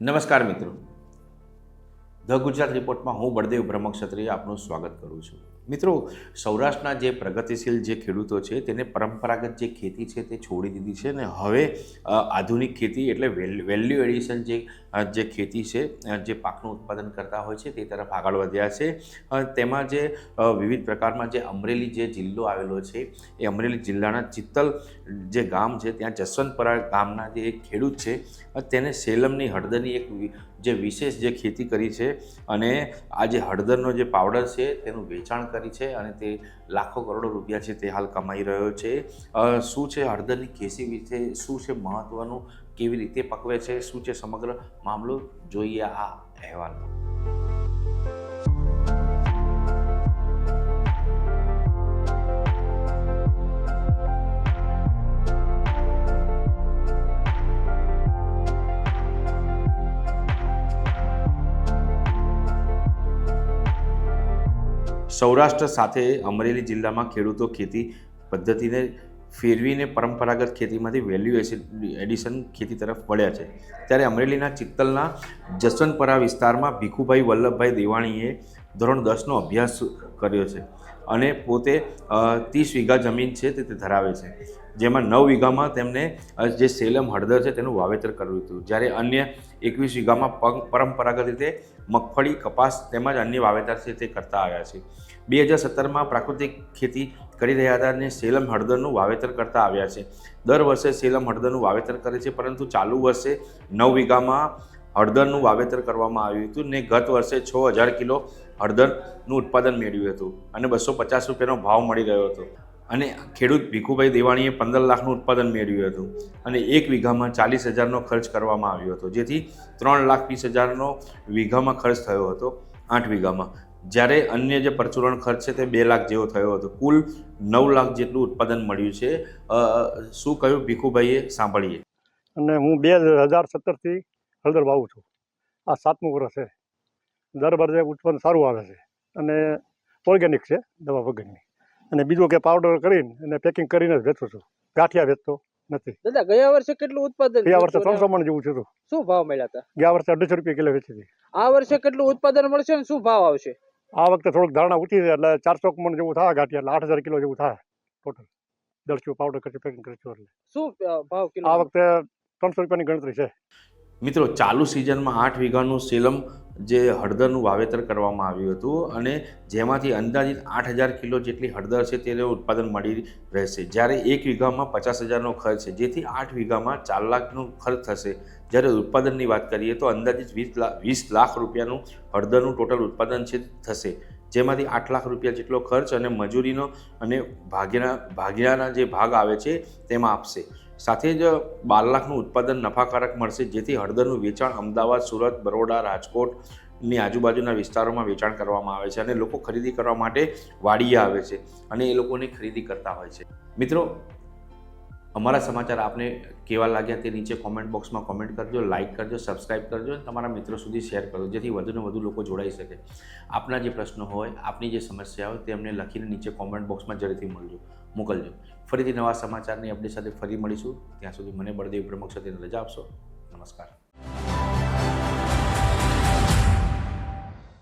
નમસ્કાર મિત્રો. ધ ગુજરાત રિપોર્ટમાં હું બળદેવ બ્રહ્મક્ષત્રિય આપનું સ્વાગત કરું છું. મિત્રો, સૌરાષ્ટ્રના જે પ્રગતિશીલ જે ખેડૂતો છે, તેને પરંપરાગત જે ખેતી છે તે છોડી દીધી છે અને હવે આધુનિક ખેતી એટલે વેલ્યુ એડિશન જે જે ખેતી છે જે પાકનું ઉત્પાદન કરતા હોય છે તે તરફ આગળ વધ્યા છે. તેમાં જે વિવિધ પ્રકારમાં જે અમરેલી જે જિલ્લો આવેલો છે, એ અમરેલી જિલ્લાના ચિત્તલ જે ગામ છે, ત્યાં જસવંતપરા ગામના જે એક ખેડૂત છે તેને સેલમની હળદરની એક જે વિશેષ જે ખેતી કરી છે અને આ જે હળદરનો જે પાવડર છે તેનું વેચાણ કરી છે અને તે લાખો કરોડો રૂપિયા છે તે હાલ કમાઈ રહ્યો છે. શું છે હળદરની ખેતી વિશે, શું છે મહત્ત્વનું કેવી રીતે પકવે છે, શું છે સમગ્ર મામલો? જોઈએ આ અહેવાલમાં. સૌરાષ્ટ્ર સાથે અમરેલી જિલ્લામાં ખેડૂતો ખેતી પદ્ધતિને ફેરવીને પરંપરાગત ખેતીમાંથી વેલ્યુ એડિશન ખેતી તરફ વળ્યા છે. ત્યારે અમરેલીના ચિત્તલના જસવંતપરા વિસ્તારમાં ભીખુભાઈ વલ્લભભાઈ દેવાણીએ ધોરણ દસનો અભ્યાસ કર્યો છે. અને પોતે ત્રીસ વીઘા જમીન છે તે ધરાવે છે. જેમાં નવ વીઘામાં તેમને જે સેલમ હળદર છે તેનું વાવેતર કર્યું હતું. જ્યારે અન્ય એકવીસ વીઘામાં પંગ પરંપરાગત રીતે મગફળી, કપાસ તેમજ અન્ય વાવેતર છે તે કરતા આવ્યા છે. બે હજાર સત્તરમાં પ્રાકૃતિક ખેતી કરી રહ્યા હતા અને સેલમ હળદરનું વાવેતર કરતા આવ્યા છે. દર વર્ષે સેલમ હળદરનું વાવેતર કરે છે, પરંતુ ચાલુ વર્ષે નવ વીઘામાં હળદરનું વાવેતર કરવામાં આવ્યું હતું ને ગત વર્ષે છ હજાર કિલો હળદરનું ઉત્પાદન મેળવ્યું હતું અને બસો પચાસ રૂપિયાનો ભાવ મળી રહ્યો હતો. અને ખેડૂત ભીખુભાઈ દેવાણીએ પંદર લાખનું ઉત્પાદન મેળવ્યું હતું અને એક વીઘામાં ચાલીસ હજારનો ખર્ચ કરવામાં આવ્યો હતો. જેથી ત્રણ લાખ વીસ હજારનો વીઘામાં ખર્ચ થયો હતો, આઠ વીઘામાં. જ્યારે અન્ય જે પરચુરણ ખર્ચ છે તે બે લાખ જેવો થયો હતો. કુલ નવ લાખ જેટલું ઉત્પાદન મળ્યું છે. શું કહ્યું? ભીખુભાઈએ સાંભળીએ. અને હું બે હજાર સત્તરથી હળદર વાવું છું. આ સાતમું વર્ષ છે. દર વર્ષે ઉત્પન્ન સારું આવે છે. અને ઓર્ગેનિક છે દવા વગરની. અને બીજું કે પાવડર કરીને અને પેકિંગ કરીને જ વેચું છું. ગાંઠિયા વેચતો નથી. દાદા ગયા વર્ષે કેટલું ઉત્પાદન ગયા વર્ષે? ત્રણસો મણ જેવું થયું શું ભાવ મળ્યા હતા? ગયા વર્ષે અઢીસો રૂપિયા કિલો વેચી હતી. આ વર્ષે કેટલું ઉત્પાદન મળશે ને શું ભાવ આવશે? આ વખતે થોડુંક ધારણા ઊંચી છે એટલે ચારસો મણ જેવું થાય ગાંઠિયા એટલે આઠ હજાર કિલો જેવું થાય ટોટલ દરચું પાવડર કરશું પેકિંગ કરશું એટલે. શું ભાવ કિલો? આ વખતે ત્રણસો રૂપિયાની ગણતરી છે. મિત્રો, ચાલુ સિઝનમાં આઠ વીઘાનું સેલમ જે હળદરનું વાવેતર કરવામાં આવ્યું હતું અને જેમાંથી અંદાજિત આઠ હજાર કિલો જેટલી હળદર છે તેનું ઉત્પાદન મળી રહેશે. જ્યારે એક વીઘામાં પચાસ હજારનો ખર્ચ છે, જેથી આઠ વીઘામાં ચાર લાખનો ખર્ચ થશે. જ્યારે ઉત્પાદનની વાત કરીએ તો અંદાજિત વીસ લાખ વીસ લાખ રૂપિયાનું હળદરનું ટોટલ ઉત્પાદન છે, થશે. જેમાંથી આઠ લાખ રૂપિયા જેટલો ખર્ચ અને મજૂરીનો અને ભાગ્યના ભાગ્યાના જે ભાગ આવે છે, તેમાં આપશે. સાથે જ બાર લાખનું ઉત્પાદન નફાકારક મળશે, જેથી હળદરનું વેચાણ અમદાવાદ, સુરત, બરોડા, રાજકોટની આજુબાજુના વિસ્તારોમાં વેચાણ કરવામાં આવે છે અને લોકો ખરીદી કરવા માટે વાડીએ આવે છે અને એ લોકોની ખરીદી કરતા હોય છે. મિત્રો અમારા સમાચાર આપને કેવા લાગ્યા તે નીચે કોમેન્ટ બોક્સમાં કોમેન્ટ કરજો લાઇક કરજો સબસ્ક્રાઇબ કરજો અને તમારા મિત્રો સુધી શેર કરજો જેથી વધુને વધુ લોકો જોડાઈ શકે. આપના જે પ્રશ્નો હોય, આપની જે સમસ્યા હોય, તે અમને લખીને નીચે કોમેન્ટ બોક્સમાં જરૂરથી મળજો, મોકલજો. ફરીથી નવા સમાચારની અપડેટ સાથે ફરી મળીશું. ત્યાં સુધી મને બળદેવ પ્રમુખ સાથે રજા આપશો. નમસ્કાર.